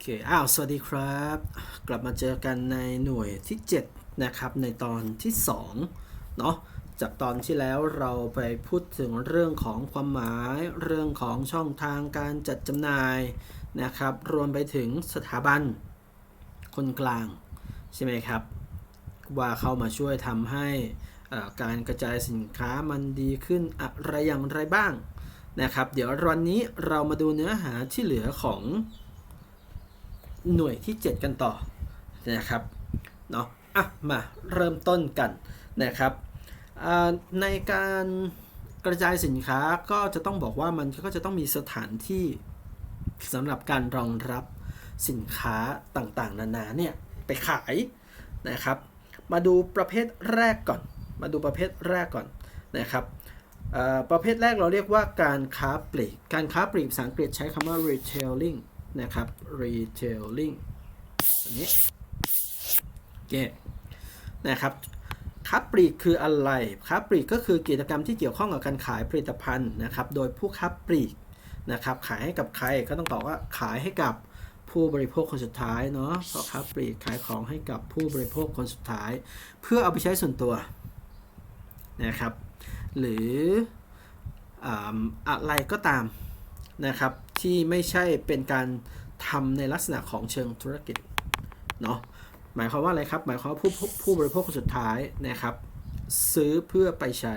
เค อ้าว สวัสดีครับ กลับมาเจอกันในหน่วยที่ 7 นะครับ ในตอนที่ 2 เนาะจากตอนที่แล้วเราไปพูดถึงเรื่องของความหมาย เรื่องของช่องทางการจัดจำหน่ายนะครับ รวมไปถึงสถาบัน คนกลาง ใช่ไหมครับ ว่าเข้ามาช่วยทำให้การกระจายสินค้ามันดีขึ้นอะไรอย่างไรบ้างนะครับ เดี๋ยววันนี้เรามาดูเนื้อหาที่เหลือของ หน่วยที่ 7 กันต่อนะครับเนาะอะมาเริ่มต้นกันนะครับในการกระจายสินค้าก็จะต้องบอกว่ามันก็จะต้องมีสถานที่สำหรับการรองรับสินค้าต่างๆ นานาเนี่ยไปขายนะครับ มาดูประเภทแรกก่อน มาดูประเภทแรกก่อนนะครับประเภทแรกเราเรียกว่าการค้าปลีก การค้าปลีกภาษาอังกฤษใช้คำว่า retailing นะครับ retailing อันนี้โอเคนะครับค้าปลีกคืออะไรค้าปลีกก็คือกิจกรรมที่เกี่ยวข้องกับการขายผลิตภัณฑ์นะครับ โดยผู้ค้าปลีกนะครับ ขายให้กับใครก็ต้องตอบว่าขายให้กับผู้บริโภคคนสุดท้ายเนาะเพราะค้าปลีกขายของให้กับผู้บริโภคคนสุดท้าย เพื่อเอาไปใช้ส่วนตัวนะครับ หรือออะไรก็ตามนะครับ ที่ไม่ใช่เป็นการทำในลักษณะของเชิงธุรกิจเนาะหมายความว่าอะไรครับ หมายความว่าผู้ผู้บริโภคคนสุดท้ายนะครับ ซื้อเพื่อไปใช้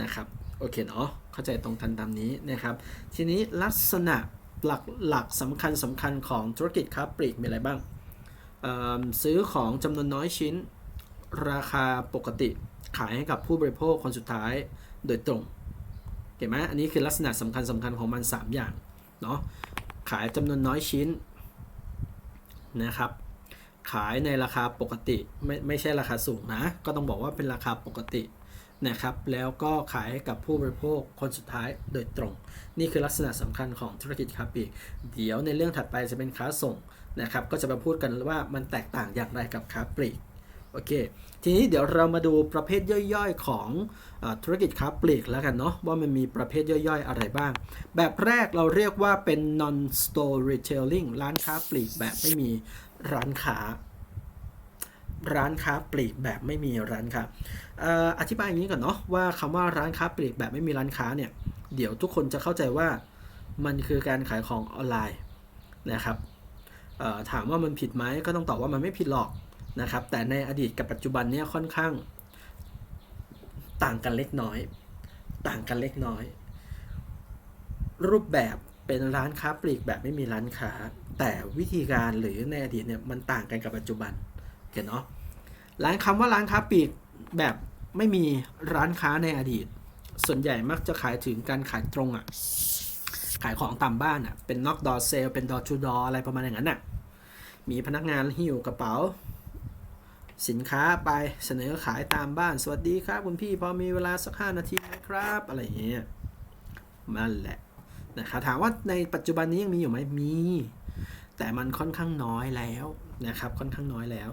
นะครับโอเคเนาะเข้าใจตรงกันตามนี้นะครับ ทีนี้ลักษณะหลักหลักสำคัญสำคัญของธุรกิจค้าปลีกมีอะไรบ้าง ซื้อของจำนวนน้อยชิ้น ราคาปกติขายให้กับผู้บริโภคคนสุดท้ายโดยตรง เห็นไหมอันนี้คือลักษณะสำคัญสำคัญของมัน 3 อย่างเนาะขายจำนวนน้อยชิ้นนะครับ ขายในราคาปกติไม่ไม่ใช่ราคาสูงนะ ก็ต้องบอกว่าเป็นราคาปกตินะครับ แล้วก็ขายให้กับผู้บริโภคคนสุดท้ายโดยตรง นี่คือลักษณะสำคัญของธุรกิจค้าปลีกเดี๋ยวในเรื่องถัดไปจะเป็นค้าส่งนะครับ ก็จะมาพูดกันว่ามันแตกต่างอย่างไรกับค้าปลีก โอเค ทีนี้เดี๋ยวเรามาดูประเภทย่อยๆของอธุรกิจค้าปลีกแล้วกันเนาะว่ามันมีประเภทย่อยๆอะไรบ้าง แบบแรกเราเรียกว่าเป็น non store retailing ร้านค้าปลีกแบบไม่มีร้านค้า ร้านค้าปลีกแบบไม่มีร้านค้าอธิบายอย่างนี้ก่อนเนาะว่าคำว่าร้านค้าปลีกแบบไม่มีร้านค้าเนี่ยเดี๋ยวทุกคนจะเข้าใจว่ามันคือการขายของออนไลน์นะครับถามว่ามันผิดไหมก็ต้องตอบว่ามันไม่ผิดหรอก นะครับ แต่ในอดีตกับปัจจุบันเนี่ยค่อนข้างต่างกันเล็กน้อย ต่างกันเล็กน้อย รูปแบบเป็นร้านค้าปลีกแบบไม่มีร้านค้า แต่วิธีการหรือในอดีตเนี่ยมันต่างกันกับปัจจุบันเห็นเนาะร้านคำว่าร้านค้าปลีกแบบไม่มีร้านค้าในอดีต ส่วนใหญ่มักจะขายถึงการขายตรงอะ่ะ ขายของตามบ้านอะ่ะ เป็นน็อกดอเซลเป็นดอทูดออะไรประมาณอย่างนั้นอะ มีพนักงานหิ้วกระเป๋า สินค้าไปเสนอขายตามบ้าน สวัสดีครับ คุณพี่พอมีเวลาสักห้านาทีไหมครับ อะไรอย่างเงี้ยนั่นแหละนะครับถามว่าในปัจจุบันนี้ยังมีอยู่ไหมมี แต่มันค่อนข้างน้อยแล้วนะครับค่อนข้างน้อยแล้ว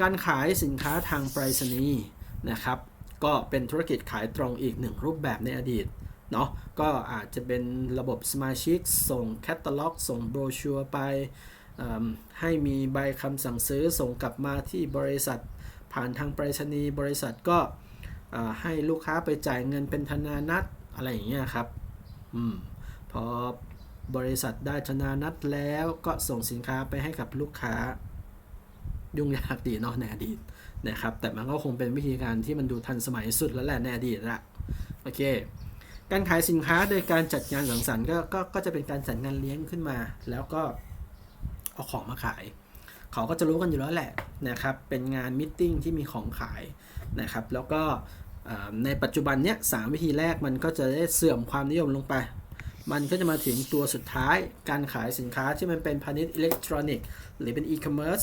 การขายสินค้าทางไปรษณีย์นะครับ ก็เป็นธุรกิจขายตรงอีกหนึ่งรูปแบบในอดีตเนาะก็อาจจะเป็นระบบสมาชิก ส่งแคตตาล็อก ส่งโบรชัวร์ไป ให้มีใบคำสั่งซื้อส่งกลับมาที่บริษัท ผ่านทางไปรษณีย์บริษัทก็ให้ลูกค้าไปจ่ายเงินเป็นธนานัตอะไรอย่างเงี้ยครับอพอบริษัทได้ธนานัตแล้วก็ส่งสินค้าไปให้กับลูกค้า ยุ่งยากดีเนาะในอดีตนะครับ แต่มันก็คงเป็นวิธีการที่มันดูทันสมัยสุดแล้วแหละในอดีตละโอเคการขายสินค้าโดยการจัดงานสังสรรค์ก็ก็ก็จะเป็นการจัดงานเลี้ยงขึ้นมา แล้วก็ เอาของมาขาย เขาก็จะรู้กันอยู่แล้วแหละนะครับ เป็นงานมิทติ้งที่มีของขายนะครับ แล้วก็ในปัจจุบันเนี้ยสามวิธีแรกมันก็จะได้เสื่อมความนิยมลงไป มันก็จะมาถึงตัวสุดท้ายการขายสินค้าที่มันเป็นพาณิชย์อิเล็กทรอนิกส์หรือเป็นอีคอมเมิร์ซ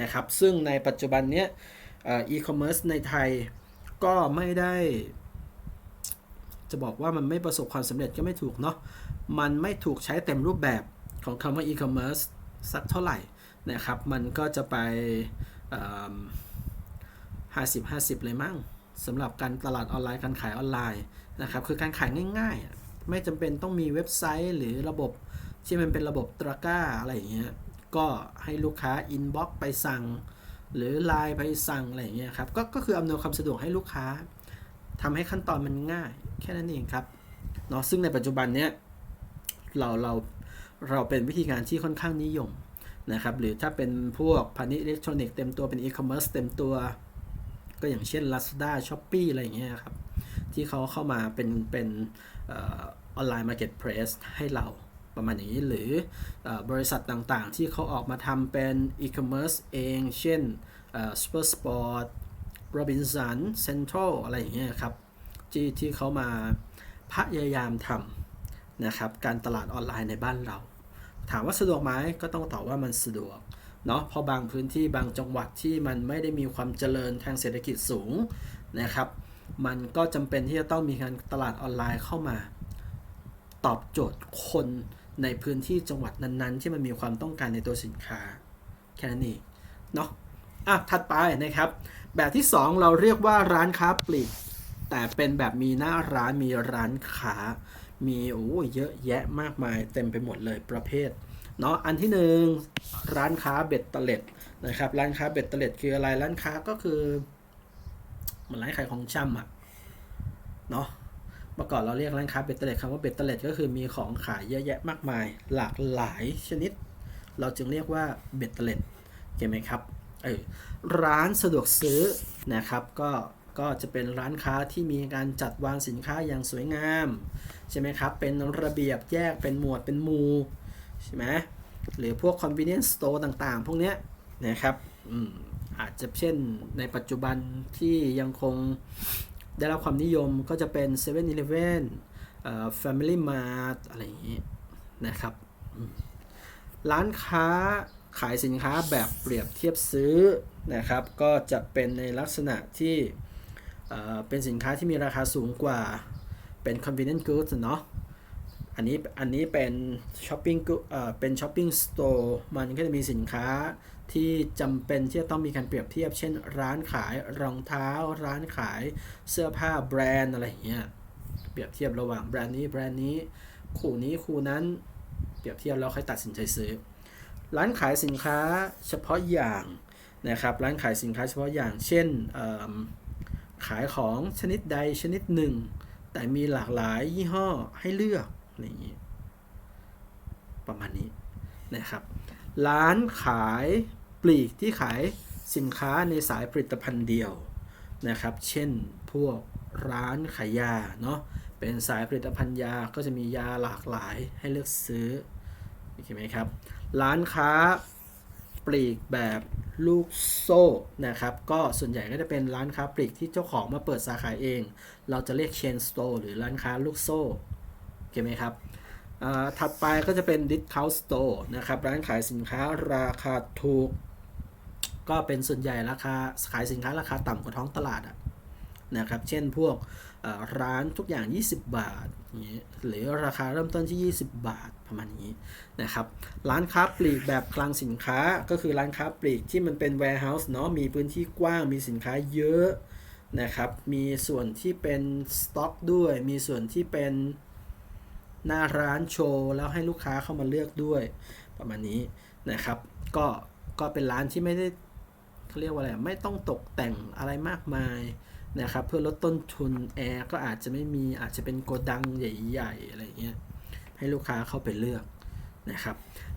นะครับ ซึ่งในปัจจุบันเนี้ยอีคอมเมิร์ซในไทยก็ไม่ได้ จะบอกว่ามันไม่ประสบความสำเร็จก็ไม่ถูกเนาะ มันไม่ถูกใช้เต็มรูปแบบของคำว่า e-commerce สักเท่าไหร่นะครับ มันก็จะไปห้าสิบห้าสิบเลยมั้งสำหรับการตลาดออนไลน์การขายออนไลน์นะครับคือการขายง่ายๆ ไม่จำเป็นต้องมีเว็บไซต์หรือระบบที่มันเป็นระบบตะกร้าอะไรอย่างเงี้ยก็ให้ลูกค้าอินบ็อกไปสั่ง หรือไลน์ไปสั่งอะไรอย่างเงี้ยครับก็ก็คืออำนวยความสะดวกให้ลูกค้าทำให้ขั้นตอนมันง่าย แค่นั้นเองครับเนาะซึ่งในปัจจุบันเนี้ยเราเรา เราเป็นวิธีการที่ค่อนข้างนิยมนะครับหรือถ้าเป็นพวกพาณิชย์อิเล็กทรอนิกส์เต็มตัวเป็นอีคอมเมิร์ซเต็มตัว ก็อย่างเช่น Lazada s h o p e e อะไรอย่างเงี้ยครับ ที่เขาเข้ามาเป็นเป็นออนไลน์มาร์เก็ตเพลสให้เราประมาณนี้ หรืออบริษัทต่างๆ ที่เขาออกมาทำเป็นอีคอมเมิร์ซเอง เช่นเอ่อ Super Sport Robinson Central อะไรอย่างเงี้ยครับที่ที่เขามาพยายามทำนะครับการตลาดออนไลน์ในบ้านเรา ถามว่าสะดวกไหมก็ต้องตอบว่ามันสะดวกเนาะเพราะบางพื้นที่บางจังหวัดที่มันไม่ได้มีความเจริญทางเศรษฐกิจสูงนะครับ มันก็จำเป็นที่จะต้องมีการตลาดออนไลน์เข้ามา ตอบโจทย์คนในพื้นที่จังหวัดนั้นๆ ที่มันมีความต้องการในตัวสินค้า แค่นั้นเองเนาะอะถัดไปนะครับ แบบที่ 2 เราเรียกว่าร้านค้าปลีกแต่เป็นแบบมีหน้าร้านมีร้านค้า มีโอ้เยอะแยะมากมายเต็มไปหมดเลยประเภทเนาะอันที่หนึ่งร้านค้าเบ็ดเตล็ดนะครับร้านค้าเบ็ดเตล็ดคืออะไรร้านค้าก็คือเหมันร้านขายของชำอะเนาะเมื่อก่อนเราเรียกร้านค้าเบ็ดเตล็ดคำว่าเบ็ดเตล็ดก็คือมีของขายเยอะแยะมากมาย หลากหลายชนิด เราจึงเรียกว่าเบ็ดเตล็ดเห็นไหมครับเออร้านสะดวกซื้อนะครับก็ ก็จะเป็นร้านค้าที่มีการจัดวางสินค้าอย่างสวยงาม ใช่ไหมครับ เป็นระเบียบแยกเป็นหมวดเป็นหมู่ใช่ไหมหรือพวก convenience store ต่างๆ พวกเนี้ยนะครับอาจจะเช่นในปัจจุบันที่ยังคงได้รับความนิยมก็จะเป็น7 e เ e ่ e อ Family Mart อะไรอย่างนี้นะครับ ร้านค้าขายสินค้าแบบเปรียบเทียบซื้อนะครับ ก็จะเป็นในลักษณะที่ เป็นสินค้าที่มีราคาสูงกว่าเป็น convenient goods เนาะอันนี้อันนี้เป็นช้อปปิ้งเป็นช้อปปิ้งสโตร์มันก็จะมีสินค้าที่จำเป็นที่จะต้องมีการเปรียบเทียบ เช่น ร้านขายรองเท้า ร้านขายเสื้อผ้าแบรนด์อะไรอย่างเงี้ยเปรียบเทียบระหว่างแบรนด์นี้แบรนด์นี้คู่นี้คู่นั้นเปรียบเทียบแล้วค่อยตัดสินใจซื้อ ร้านขายสินค้าเฉพาะอย่างนะครับร้านขายสินค้าเฉพาะอย่าง เช่นเอิ่ม ขายของชนิดใดชนิดหนึ่ง แต่มีหลากหลายยี่ห้อให้เลือกอะไรอย่างนี้ประมาณนี้นะครับ ร้านขายปลีกที่ขายสินค้าในสายผลิตภัณฑ์เดียวนะครับ เช่นพวกร้านขายยาเนาะเป็นสายผลิตภัณฑ์ยาก็จะมียาหลากหลายให้เลือกซื้อโอเคไหมครับ ร้านค้าปลีกแบบ ลูกโซ่นะครับก็ส่วนใหญ่ก็จะเป็นร้านค้าปลีกที่เจ้าของมาเปิดสาขาเอง เราจะเรียก chain store หรือร้านค้าลูกโซ่โอเคไหมครับถัดไปก็จะเป็น discount store นะครับ ร้านขายสินค้าราคาถูก ก็เป็นส่วนใหญ่ราคาขายสินค้าราคาต่ำกว่าท้องตลาดนะครับ เช่นพวกร้านทุกอย่าง 20 บาทอย่างนี้หรือราคาเริ่มต้นที่ 20 บาท ประมาณนี้นะครับ ร้านค้าปลีกแบบคลังสินค้าก็คือร้านค้าปลีกที่มันเป็น warehouse เนาะมีพื้นที่กว้างมีสินค้าเยอะนะครับ มีส่วนที่เป็นสต็อกด้วย มีส่วนที่เป็นหน้าร้านโชว์ แล้วให้ลูกค้าเข้ามาเลือกด้วยประมาณนี้นะครับ ก็ก็เป็นร้านที่ไม่ได้เขาเรียกว่าอะไรไม่ต้องตกแต่งอะไรมากมายนะครับ เพื่อลดต้นทุนแอร์ก็อาจจะไม่มีอาจจะเป็นโกดังใหญ่ ๆ อะไรเงี้ย ให้ลูกค้าเข้าไปเลือกนะครับ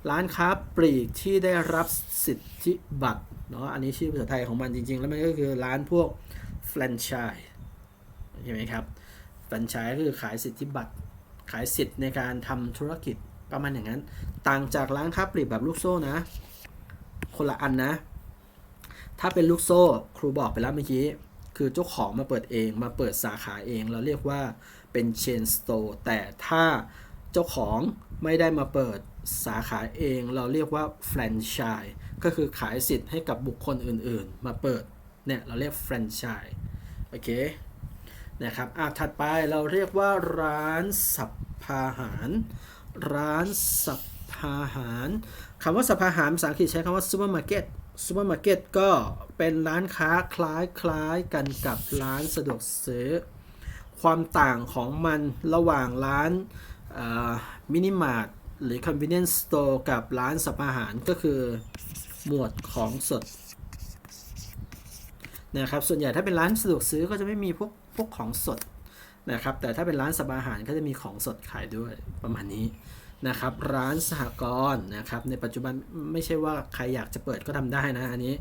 ร้านค้าปลีกที่ได้รับสิทธิบัตรเนาะอันนี้ชื่อภาษาไทยของมันจริง ๆ แล้วมันก็คือร้านพวกแฟรนไชส์ใช่ไหมครับแฟรนไชส์ก็คือขายสิทธิบัตร ขายสิทธิ์ในการทำธุรกิจประมาณอย่างนั้น ต่างจากร้านค้าปลีกแบบลูกโซ่นะ คนละอันนะ ถ้าเป็นลูกโซ่ครูบอกไปแล้วเมื่อกี้คือเจ้าของมาเปิดเองมาเปิดสาขาเอง เราเรียกว่าเป็นเชนสโตร์แต่ถ้า เจ้าของไม่ได้มาเปิดสาขาเองเราเรียกว่าแฟรนไชส์ก็คือขายสิทธิ์ให้กับบุคคลอื่นๆ มาเปิดเนี่ยเราเรียกแฟรนไชส์โอเคนะครับอะถัดไปเราเรียกว่าร้านสัพพาหาร ร้านสัพพาหารคำว่าสัพพาหารภาษาอังกฤษใช้คำว่าซูเปอร์มาร์เก็ตซูเปอร์มาร์เก็ตก็เป็นร้านค้าคล้ายๆกันกับร้านสะดวกซื้อ ความต่างของมันระหว่างร้าน มินิมาร์ทหรือ convenience store กับร้านสับอาหารก็คือหมวดของสดนะครับส่วนใหญ่ถ้าเป็นร้านสะดวกซื้อก็จะไม่มีพวกพวกของสดนะครับแต่ถ้าเป็นร้านสับอาหารก็จะมีของสดขายด้วยประมาณนี้นะครับร้านสหกรณ์นะครับในปัจจุบันไม่ใช่ว่าใครอยากจะเปิดก็ทำได้นะอันนี้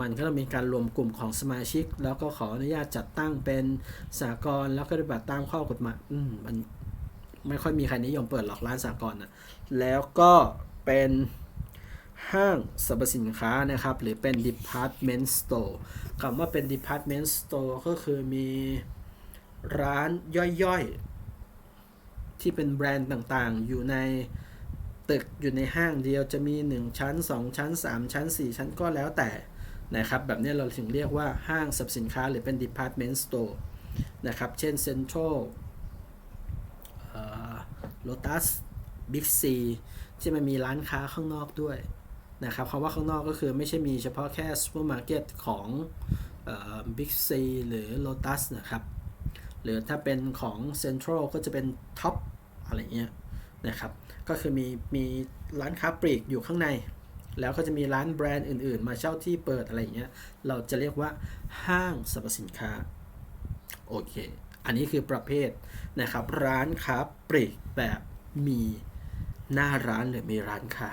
มันก็ต้องมีการรวมกลุ่มของสมาชิก แล้วก็ขออนุญาตจัดตั้งเป็นสหกรณ์แล้วก็ปฏิบัติตามข้อกฎหมายอืมมัน ไม่ค่อยมีใครนิยมเปิดหรอกร้านสหกรณ์นะแล้วก็เป็นห้างสรรพสินค้านะครับ หรือเป็น department store คำว่าเป็น department store ก็คือมีร้านย่อยๆ ที่เป็นแบรนด์ต่างๆ อยู่ในตึกอยู่ในห้างเดียวจะมี 1 ชั้น 2 ชั้น 3 ชั้น 4 ชั้นก็แล้วแต่นะครับ แบบนี้เราถึงเรียกว่าห้างสรรพสินค้าหรือเป็น department store นะครับ เช่น Central Lotus Big C ที่มันมีร้านค้าข้างนอกด้วยนะครับคำว่าข้างนอกก็คือไม่ใช่มีเฉพาะแค่ซูเปอร์มาร์เก็ตของบิ๊กซีหรือ Lotus นะครับ หรือถ้าเป็นของ Central ก็จะเป็นท็อปอะไรเงี้ยนะครับ ก็คือมีมีร้านค้าปลีกอยู่ข้างใน แล้วก็จะมีร้านแบรนด์อื่นๆ มาเช่าที่เปิดอะไรเงี้ย เราจะเรียกว่าห้างสรรพสินค้า โอเค อันนี้คือประเภทนะครับ ร้านค้าปลีก แบบมีหน้าร้านหรือมีร้านค้า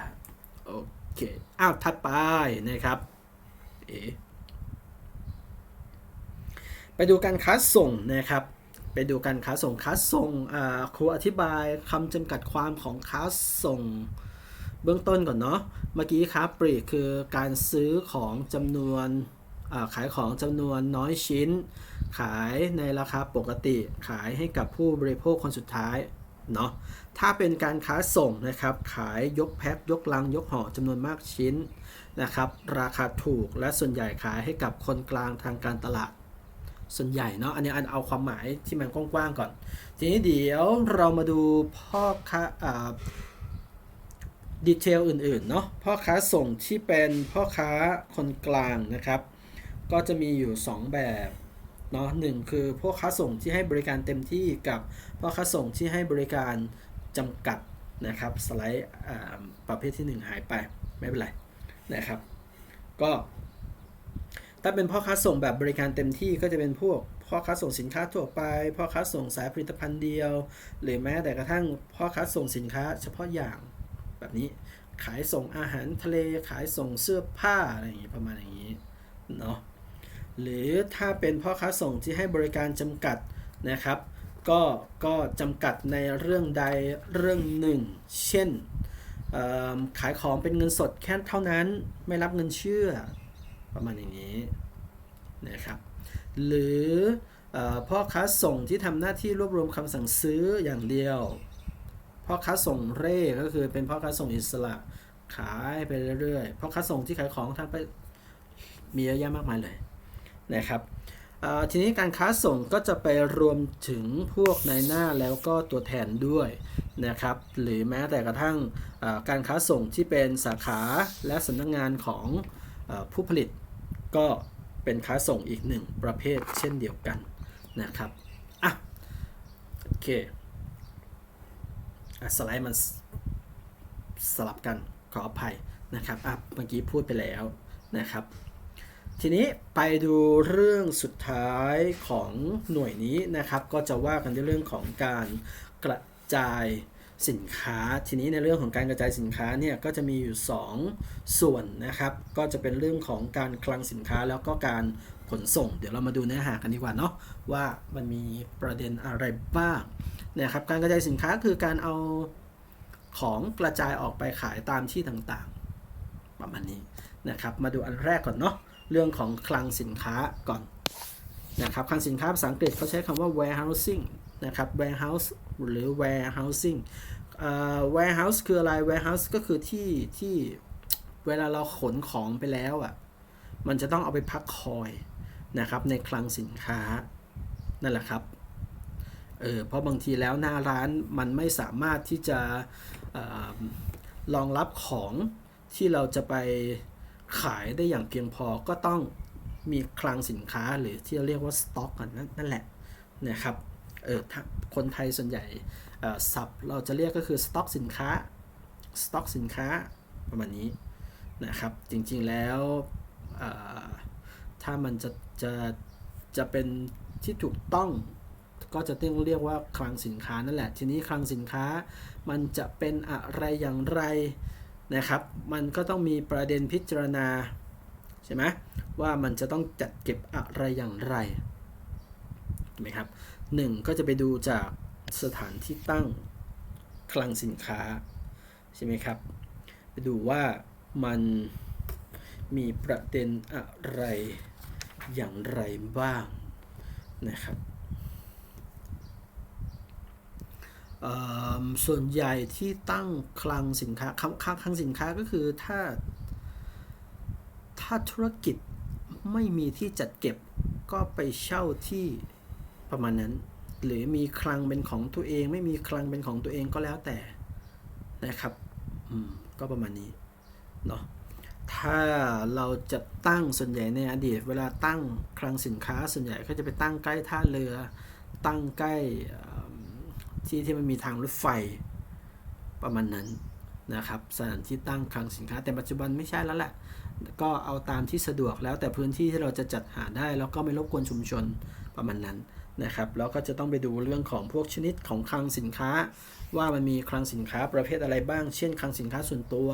โอเค อ้าวถัดไปนะครับ เอไปดูการค้าส่งนะครับ ไปดูการค้าส่งค้าส่งครูอธิบายคำจำกัดความของค้าส่งเบื้องต้นก่อนเนาะ เมื่อกี้ค้าปลีกคือการซื้อของจำนวนขายของจำนวนน้อยชิ้น ขายในราคาปกติ ขายให้กับผู้บริโภคคนสุดท้าย เนาะถ้าเป็นการค้าส่งนะครับ ขายยกแพ็คยกลัง ยกห่อจำนวนมากชิ้นนะครับ ราคาถูกและส่วนใหญ่ขายให้กับคนกลางทางการตลาด ส่วนใหญ่เนาะอันนี้อันเอาความหมายที่มันกว้างๆก่อน ทีนี้เดี๋ยวเรามาดูพ่อค้าดีเทลอื่นๆเนาะพ่อค้าส่งที่เป็นพ่อค้าคนกลางนะครับ ก็จะมีอยู่ 2 แบบ เนาะหนึ่งคือพ่อค้าส่งที่ให้บริการเต็มที่กับพ่อค้าส่งที่ให้บริการจำกัดนะครับสไลด์ประเภทที่ 1 หายไปไม่เป็นไรนะครับ ก็ถ้าเป็นพ่อค้าส่งแบบบริการเต็มที่ก็จะเป็นพวกพ่อค้าส่งสินค้าทั่วไปพ่อค้าส่งสายผลิตภัณฑ์เดียว หรือแม้แต่กระทั่งพ่อค้าส่งสินค้าเฉพาะอย่างแบบนี้ขายส่งอาหารทะเลขายส่งเสื้อผ้าอะไรอย่างนี้ประมาณอย่างนี้เนาะ หรือถ้าเป็นพ่อค้าส่งที่ให้บริการจำกัดนะครับ ก็ก็จำกัดในเรื่องใดเรื่องหนึ่ง เช่นขายของเป็นเงินสดแค่เท่านั้นไม่รับเงินเชื่อ ประมาณอย่างนี้นะครับ หรือพ่อค้าส่งที่ทำหน้าที่รวบรวมคำสั่งซื้ออย่างเดียว พ่อค้าส่งเร่ก็คือเป็นพ่อค้าส่งอิสระขายไปเรื่อยๆพ่อค้าส่งที่ขายของทางไปมีเยอะแยะมากมายเลย นะครับทีนี้การค้าส่งก็จะไปรวมถึงพวกในหน้าแล้วก็ตัวแทนด้วยนะครับ หรือแม้แต่กระทั่งการค้าส่งที่เป็นสาขาและสำนักงงานของผู้ผลิตก็เป็นค้าส่งอีกหนึ่งประเภทเช่นเดียวกันนะครับอะโอเคสไลด์มันสลับกันขออภัยนะครับอะเมื่อกี้พูดไปแล้วนะครับ ทีนี้ไปดูเรื่องสุดท้ายของหน่วยนี้นะครับ ก็จะว่ากันในเรื่องของการกระจายสินค้า ทีนี้ในเรื่องของการกระจายสินค้าเนี่ยก็จะมีอยู่ 2 ส่วนนะครับ ก็จะเป็นเรื่องของการคลังสินค้าแล้วก็การขนส่ง เดี๋ยวเรามาดูเนื้อหากันดีกว่าเนาะว่ามันมีประเด็นอะไรบ้างนะครับการกระจายสินค้าคือการเอาของกระจายออกไปขายตามที่ต่างๆ ประมาณนี้นะครับ มาดูอันแรกก่อนเนาะ เรื่องของคลังสินค้าก่อนนะครับคลังสินค้าภาษาอังกฤษเขาใช้คำว่า warehousing นะครับ warehouse หรือ warehousing warehouse คืออะไร warehouse ก็คือที่ที่เวลาเราขนของไปแล้วอะมันจะต้องเอาไปพักคอยนะครับในคลังสินค้านั่นแหละครับเออเพราะบางทีแล้วหน้าร้านมันไม่สามารถที่จะอรองรับของที่เราจะไป ขายได้อย่างเพียงพอก็ต้องมีคลังสินค้าหรือที่เรเรียกว่าสต็อกนั่นนั่นแหละนะครับเออคนไทยส่วนใหญ่สับเราจะเรียกก็คือสต็อกสินค้าสต็อกสินค้าประมาณนี้นะครับจริงๆแล้วถ้ามันจะจะจะเป็นที่ถูกต้องก็จะต้องเรียกว่าคลังสินค้านั่นแหละ ทีนี้คลังสินค้ามันจะเป็นอะไรอย่างไร นะครับ มันก็ต้องมีประเด็นพิจารณาใช่ไหมว่ามันจะต้องจัดเก็บอะไรอย่างไรถูกไหมครับหนึ่งก็จะไปดูจากสถานที่ตั้งคลังสินค้าใช่ไหมครับ ไปดูว่ามันมีประเด็นอะไรอย่างไรบ้างนะครับ เอ่อ ส่วนใหญ่ที่ตั้งคลังสินค้าคำคลังคลังสินค้าก็คือถ้า ถ้าธุรกิจไม่มีที่จัดเก็บก็ไปเช่าที่ประมาณนั้น หรือมีคลังเป็นของตัวเอง ไม่มีคลังเป็นของตัวเองก็แล้วแต่นะครับอืมก็ประมาณนี้เนาะถ้าเราจะตั้งส่วนใหญ่ในอดีต เวลาตั้งคลังสินค้าส่วนใหญ่ก็จะไปตั้งใกล้ท่าเรือ ตั้งใกล้ ที่ที่มันมีทางรถไฟประมาณนั้นนะครับสถานที่ตั้งคลังสินค้า แต่ปัจจุบันไม่ใช่แล้วแหละ ก็เอาตามที่สะดวกแล้วแต่พื้นที่ที่เราจะจัดหาได้ แล้วก็ไม่รบกวนชุมชนประมาณนั้นนะครับแล้วก็จะต้องไปดูเรื่องของพวกชนิดของคลังสินค้า ว่ามันมีคลังสินค้าประเภทอะไรบ้าง เช่นคลังสินค้าส่วนตัว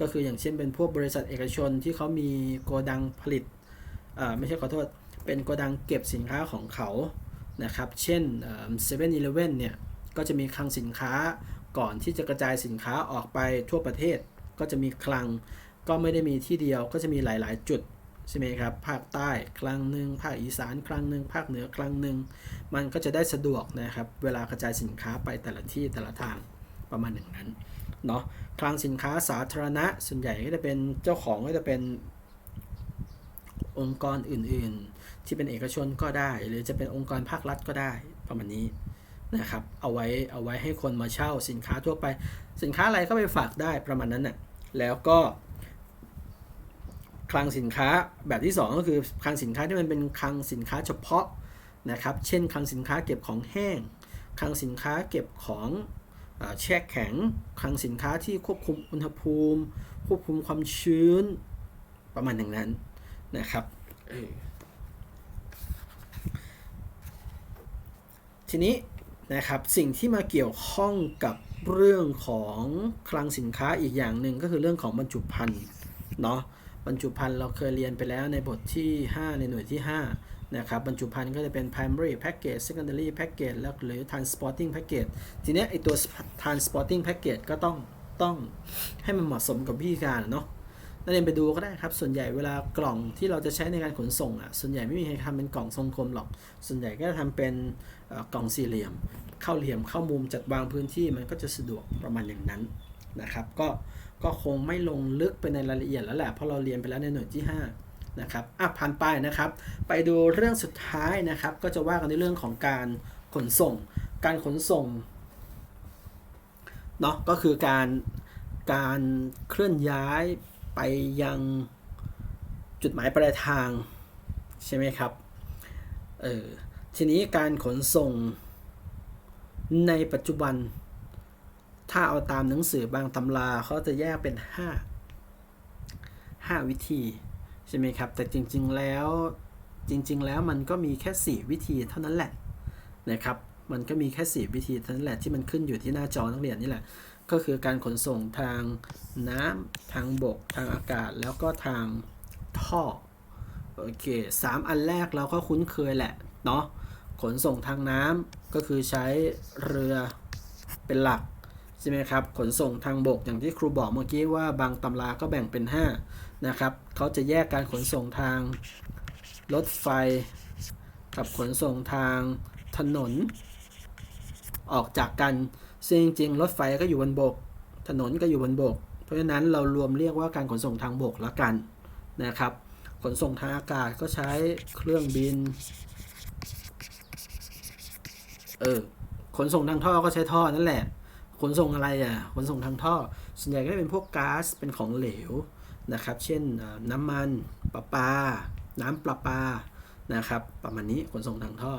ก็คืออย่างเช่นเป็นพวกบริษัทเอกชนที่เขามีโกดังผลิตอ่าไม่ใช่ขอโทษเป็นโกดังเก็บสินค้าของเขานะครับ เช่นเซเว่นอีเลฟเว่นเนี่ย ก็จะมีคลังสินค้าก่อนที่จะกระจายสินค้าออกไปทั่วประเทศ ก็จะมีคลังก็ไม่ได้มีที่เดียวก็จะมีหลาย ๆ จุดใช่ไหมครับภาคใต้คลังหนึ่งภาคอีสานคลังหนึ่งภาคเหนือคลังหนึ่งมันก็จะได้สะดวกนะครับ เวลากระจายสินค้าไปแต่ละที่แต่ละทางประมาณอย่งนั้นเนาะคลังสินค้าสาธารณะส่วนใหญ่ก็จะเป็นเจ้าของก็จะเป็นองค์กรอื่นๆ ที่เป็นเอกชนก็ได้ หรือจะเป็นองค์กรภาครัฐก็ได้ประมาณนี้ นะครับเอาไว้เอาไว้ให้คนมาเช่าสินค้าทั่วไป สินค้าอะไรก็ไปฝากได้ประมาณนั้นน่ะแล้วก็คลังสินค้าแบบที่ 2 ก็คือคลังสินค้าที่มันเป็นคลังสินค้าเฉพาะนะครับ เช่นคลังสินค้าเก็บของแห้ง คลังสินค้าเก็บของเออแช่แข็ง คลังสินค้าที่ควบคุมอุณหภูมิ ควบคุมความชื้นประมาณอย่างนั้นนะครับเออทีนี้ นะครับสิ่งที่มาเกี่ยวข้องกับเรื่องของคลังสินค้าอีกอย่างหนึ่งก็คือเรื่องของบรรจุภัณฑ์เนาะบรรจุภัณฑ์เราเคยเรียนไปแล้วในบทที่ 5 ในหน่วยที่ 5 นะครับบรรจุภัณฑ์ก็จะเป็น primary package secondary package แล้วหรือ transporting package ทีนี้ไอตัว transporting package ก็ต้องต้องให้มันเหมาะสมกับวิธีการเนาะ นักเรียนไปดูก็ได้ครับ ส่วนใหญ่เวลากล่องที่เราจะใช้ในการขนส่งอะ ส่วนใหญ่ไม่มีใครทำเป็นกล่องทรงกลมหรอก ส่วนใหญ่ก็จะทำเป็นกล่องสี่เหลี่ยม เข้าเหลี่ยมเข้ามุมจัดวางพื้นที่มันก็จะสะดวกประมาณอย่างนั้นนะครับ ก็ก็คงไม่ลงลึกไปในรายละเอียดแล้วแหละ เพราะเราเรียนไปแล้วในหน่วยที่ 5 นะครับ อะผ่านไปนะครับ ไปดูเรื่องสุดท้ายนะครับ ก็จะว่ากันในเรื่องของการขนส่ง การขนส่งเนาะ ก็คือการการเคลื่อนย้าย ไปยังจุดหมายปลายทางใช่ไหมครับเออทีนี้การขนส่งในปัจจุบัน ถ้าเอาตามหนังสือบางตำราเขาจะแยกเป็น 5 5 วิธี ใช่ไหมครับ แต่จริงๆแล้วจริง ๆ แล้วมันก็มีแค่ 4 วิธีเท่านั้นแหละนะครับ มันก็มีแค่ 4 วิธีเท่านั้นแหละที่มันขึ้นอยู่ที่หน้าจอนักเรียนนี่แหละ ก็คือการขนส่งทางน้ำทางบก ทางอากาศ แล้วก็ทางท่อ โอเคสามอันแรกเราก็คุ้นเคยแหละ เนาะ ขนส่งทางน้ำก็คือใช้เรือเป็นหลัก ใช่ไหมครับ ขนส่งทางบกอย่างที่ครูบอกเมื่อกี้ว่าบางตำราก็แบ่งเป็น 5 นะครับ เขาจะแยกการขนส่งทางรถไฟ กับขนส่งทางถนน ออกจากกัน ซึ่งจริงๆรถไฟก็อยู่บนบก ถนนก็อยู่บนบก เพราะฉะนั้นเรารวมเรียกว่าการขนส่งทางบกและกันนะครับ ขนส่งทางอากาศก็ใช้เครื่องบิน เออ ขนส่งทางท่อก็ใช้ท่อนั่นแหละ ขนส่งอะไรอะ ขนส่งทางท่อ ส่วนใหญ่ก็จะเป็นพวกก๊าซ เป็นของเหลวนะครับ เช่นน้ำมัน ประปา น้ำประปา นะครับ ประมาณนี้ขนส่งทางท่อ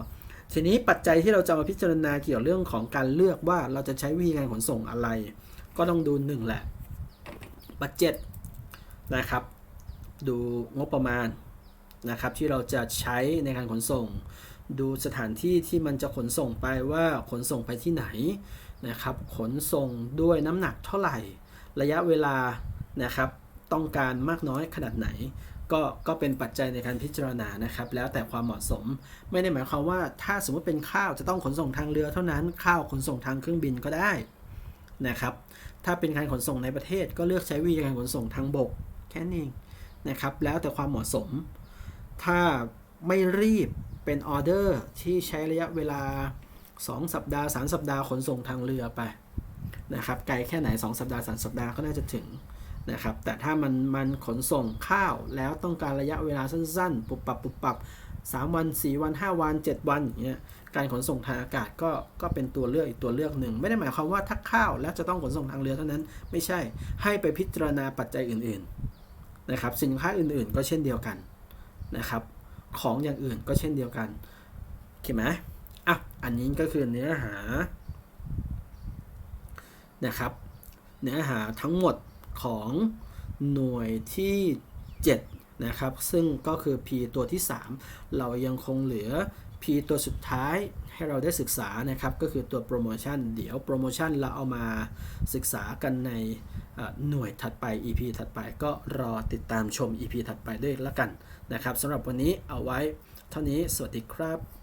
ทีนี้ปัจจัยที่เราจะมาพิจารณาเกี่ยวเรื่องของการเลือกว่าเราจะใช้วิธีการขนส่งอะไร ก็ต้องดูหนึ่งแหละบัตเจ็ตนะครับ ดูงบประมาณนะครับที่เราจะใช้ในการขนส่ง ดูสถานที่ที่มันจะขนส่งไปว่าขนส่งไปที่ไหนนะครับ ขนส่งด้วยน้ำหนักเท่าไหร่ ระยะเวลานะครับ ต้องการมากน้อยขนาดไหน ก็ก็เป็นปัจจัยในการพิจารณานะครับ แล้วแต่ความเหมาะสม ไม่ได้หมายความว่าถ้าสมมติเป็นข้าวจะต้องขนส่งทางเรือเท่านั้นข้าวขนส่งทางเครื่องบินก็ได้นะครับถ้าเป็นการขนส่งในประเทศก็เลือกใช้วิธีการขนส่งทางบกแค่นั้นเองนะครับแล้วแต่ความเหมาะสม ถ้าไม่รีบเป็นออเดอร์ที่ใช้ระยะเวลา 2 สัปดาห์ 3 สัปดาห์ขนส่งทางเรือไปนะครับไกลแค่ไหน 2 สัปดาห์ 3 สัปดาห์ก็น่าจะถึง นะครับ แต่ถ้ามันมันขนส่งข้าวแล้วต้องการระยะเวลาสั้นๆ ปุบปับปุบปับ3วัน 4 วัน 5 วัน 7 วันอย่างเงี้ยการขนส่งทางอากาศก็ก็เป็นตัวเลือกอีกตัวเลือกหนึ่ง ไม่ได้หมายความว่าถ้าข้าวแล้วจะต้องขนส่งทางเรือเท่านั้น ไม่ใช่ให้ไปพิจารณาปัจจัยอื่นๆนะครับสินค้าอื่นๆ ก็เช่นเดียวกันนะครับของอย่างอื่นก็เช่นเดียวกันโอเคไหมอะอันนี้ก็คือเนื้อหานะครับเนื้อหาทั้งหมด ของหน่วยที่ 7 นะครับ ซึ่งก็คือ P ตัวที่ 3 เรายังคงเหลือ P ตัวสุดท้ายให้เราได้ศึกษานะครับ ก็คือตัวโปรโมชั่น เดี๋ยวโปรโมชั่นเราเอามาศึกษากันในหน่วยถัดไป EP ถัดไปก็รอติดตามชม EP ถัดไปด้วยละกันนะครับสำหรับวันนี้เอาไว้เท่านี้สวัสดีครับ